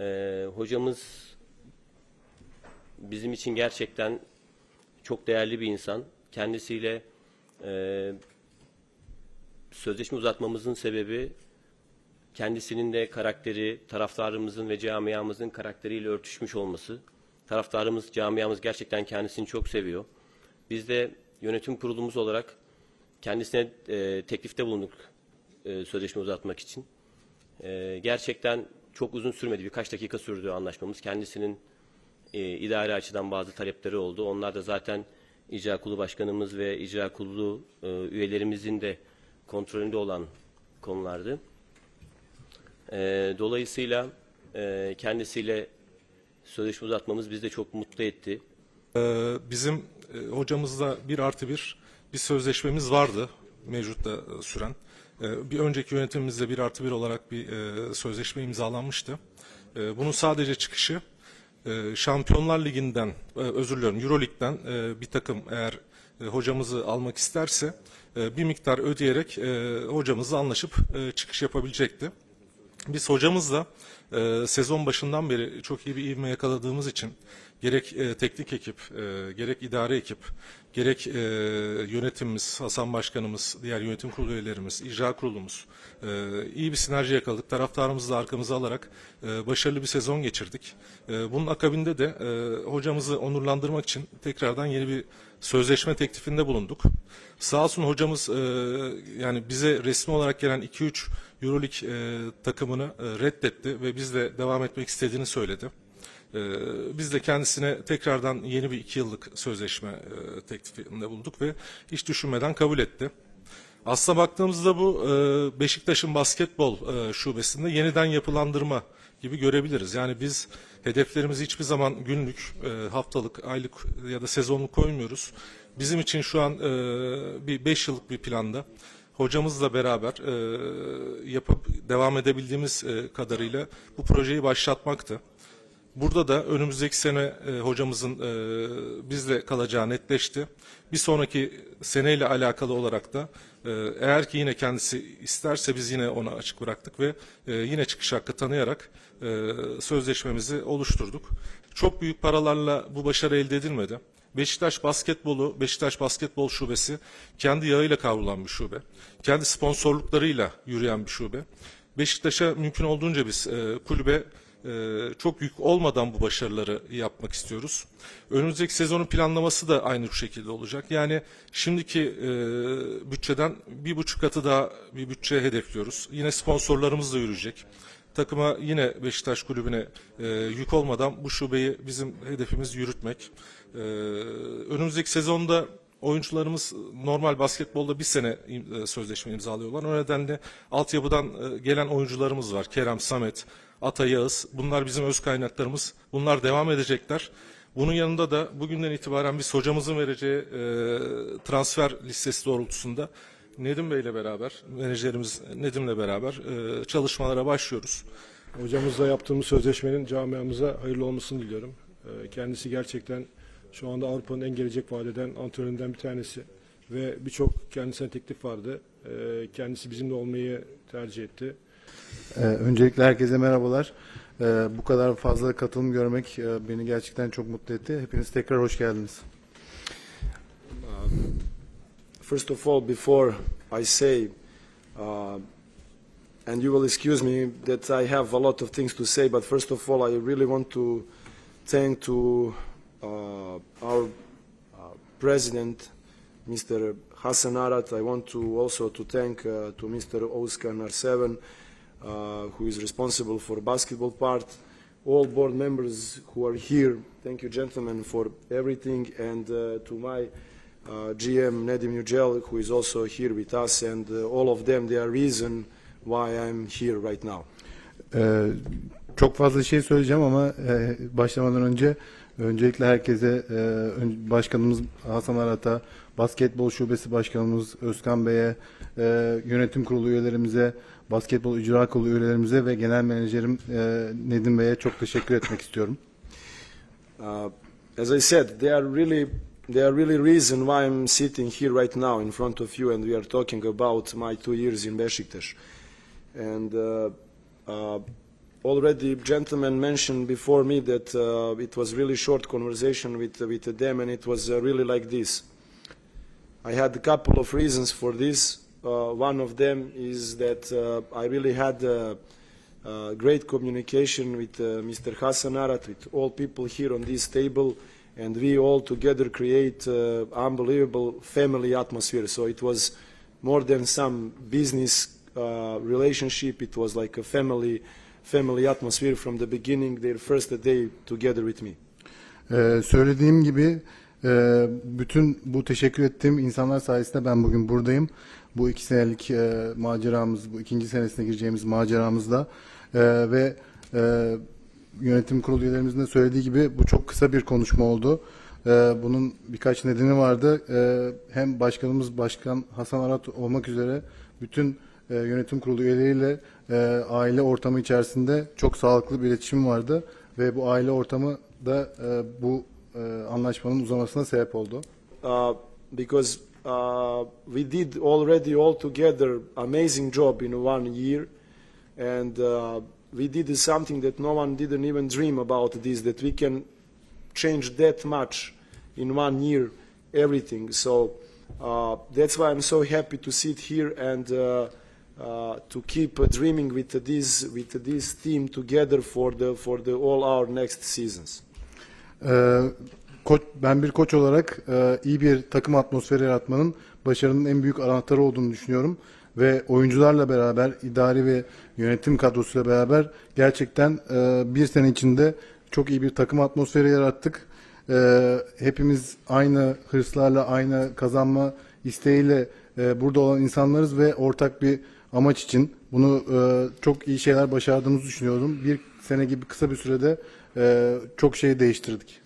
Ee, hocamız bizim için gerçekten çok değerli bir insan. Kendisiyle e, sözleşme uzatmamızın sebebi kendisinin de karakteri, taraftarımızın ve camiamızın karakteriyle örtüşmüş olması. Taraftarımız, camiamız gerçekten kendisini çok seviyor. Biz de yönetim kurulumuz olarak kendisine e, teklifte bulunduk e, sözleşme uzatmak için. E, gerçekten çok uzun sürmedi, birkaç dakika sürdü anlaşmamız. Kendisinin e, idari açıdan bazı talepleri oldu. Onlar da zaten icra kurulu başkanımız ve icra kurulu e, üyelerimizin de kontrolünde olan konulardı. E, dolayısıyla e, kendisiyle sözleşme uzatmamız bizi de çok mutlu etti. Ee, Bizim e, hocamızla bir artı bir bir sözleşmemiz vardı mevcutta e, süren. Ee, Bir önceki yönetimimizde bir artı bir olarak bir e, sözleşme imzalanmıştı. Ee, Bunun sadece çıkışı e, Şampiyonlar Ligi'nden, e, özür diliyorum Euro bir takım eğer hocamızı almak isterse bir miktar ödeyerek hocamızla anlaşıp çıkış yapabilecekti. Biz hocamızla sezon başından beri çok iyi bir ivme yakaladığımız için gerek teknik ekip, gerek idare ekip, gerek e, yönetimimiz, Hasan Başkanımız, diğer yönetim kurulu üyelerimiz, icra kurulumuz e, iyi bir sinerji yakaladık. Taraftarımızı da arkamıza alarak e, başarılı bir sezon geçirdik. E, bunun akabinde de e, hocamızı onurlandırmak için tekrardan yeni bir sözleşme teklifinde bulunduk. Sağ olsun hocamız e, yani bize resmi olarak gelen 2-3 Euroleague e, takımını e, reddetti ve bizle devam etmek istediğini söyledi. E, biz de kendisine tekrardan yeni bir iki yıllık sözleşme e, teklifinde bulunduk ve hiç düşünmeden kabul etti. Aslına baktığımızda bu e, Beşiktaş'ın basketbol e, şubesinde yeniden yapılandırma gibi görebiliriz. Yani biz hedeflerimizi hiçbir zaman günlük, haftalık, aylık ya da sezonluk koymuyoruz. Bizim için şu an bir 5 yıllık bir planda hocamızla beraber yapıp devam edebildiğimiz kadarıyla bu projeyi başlatmaktı. Burada da önümüzdeki sene e, hocamızın e, bizle kalacağı netleşti. Bir sonraki seneyle alakalı olarak da e, eğer ki yine kendisi isterse biz yine ona açık bıraktık ve e, yine çıkış hakkı tanıyarak e, sözleşmemizi oluşturduk. Çok büyük paralarla bu başarı elde edilmedi. Beşiktaş basketbolu, Beşiktaş basketbol şubesi kendi yağıyla kavrulan bir şube. Kendi sponsorluklarıyla yürüyen bir şube. Beşiktaş'a mümkün olduğunca biz e, kulübe çok yük olmadan bu başarıları yapmak istiyoruz. Önümüzdeki sezonun planlaması da aynı bu şekilde olacak. Yani şimdiki e, bütçeden bir buçuk katı daha bir bütçe hedefliyoruz. Yine sponsorlarımız da yürüyecek. Takıma yine Beşiktaş kulübüne e, yük olmadan bu şubeyi bizim hedefimiz yürütmek. E, önümüzdeki sezonda oyuncularımız normal basketbolda bir sene e, sözleşme imzalıyorlar. O nedenle altyapıdan e, gelen oyuncularımız var. Kerem, Samet, Ata Yağız. Bunlar bizim öz kaynaklarımız. Bunlar devam edecekler. Bunun yanında da bugünden itibaren biz hocamızın vereceği e, transfer listesi doğrultusunda Nedim Bey'le beraber, menajerimiz Nedim'le beraber e, çalışmalara başlıyoruz. Hocamızla yaptığımız sözleşmenin camiamıza hayırlı olmasını diliyorum. Ee, Kendisi gerçekten şu anda Avrupa'nın en gelecek vadeden antrenöründen bir tanesi ve birçok kendisine teklif vardı. Ee, Kendisi bizimle olmayı tercih etti. Ee, öncelikle herkese merhabalar. Ee, bu kadar fazla katılım görmek e, beni gerçekten çok mutlu etti. Hepiniz tekrar hoş geldiniz. First of all, before I say, uh, and you will excuse me that I have a lot of things to say, but first of all, I really want to thank to uh, our uh, president, Mr. Hassan Arat. I want to also to thank uh, to Mr. Oskar Narseven, uh, who is responsible for basketball part. All board members who are here, thank you, gentlemen, for everything, and uh, to my uh, GM Nedim Yücel, who is also here with us, and uh, all of them, they are reason why I'm here right now. Çok fazla şey söyleyeceğim ama e, başlamadan önce öncelikle herkese e, başkanımız Hasan Arat'a, basketbol şubesi başkanımız Özkan Bey'e, e, yönetim kurulu üyelerimize, basketbol icra kurulu üyelerimize ve genel menajerim e, Nedim Bey'e çok teşekkür etmek istiyorum. Uh, as I said, they are really they are really reason why I'm sitting here right now in front of you, and we are talking about my two years in Besiktas. And uh, uh, already gentlemen mentioned before me that uh, it was really short conversation with with them, and it was uh, really like this. I had a couple of reasons for this. Uh, one of them is that uh, I really had uh, uh, great communication with Mr. Hassan Arat, with all people here on this table, and we all together create unbelievable family atmosphere. So it was more than some business relationship. It was like a family family atmosphere from the beginning. Their first day together with me. Ee, söylediğim gibi e, bütün bu teşekkür ettiğim insanlar sayesinde ben bugün buradayım. Bu iki senelik e, maceramız, bu ikinci senesine gireceğimiz maceramızda E, ve e, yönetim kurulu üyelerimizin de söylediği gibi bu çok kısa bir konuşma oldu. E, bunun birkaç nedeni vardı. E, hem başkanımız Başkan Hasan Arat olmak üzere bütün e, yönetim kurulu üyeleriyle e, aile ortamı içerisinde çok sağlıklı bir iletişim vardı ve bu aile ortamı da e, bu e, anlaşmanın uzamasına sebep oldu. uh, because uh, we did already all together amazing job in one year, and uh, we did something that no one didn't even dream about. This that we can change that much in one year, everything. So uh, that's why I'm so happy to sit here and. Uh, uh, to keep dreaming with this with this team together for the for the all our next seasons. Ee, koç, ben bir koç olarak e, iyi bir takım atmosferi yaratmanın başarının en büyük anahtarı olduğunu düşünüyorum. Ve oyuncularla beraber, idari ve yönetim kadrosuyla beraber gerçekten e, bir sene içinde çok iyi bir takım atmosferi yarattık. E, hepimiz aynı hırslarla, aynı kazanma isteğiyle e, burada olan insanlarız ve ortak bir amaç için bunu e, çok iyi şeyler başardığımızı düşünüyorum. Bir sene gibi kısa bir sürede e, çok şey değiştirdik.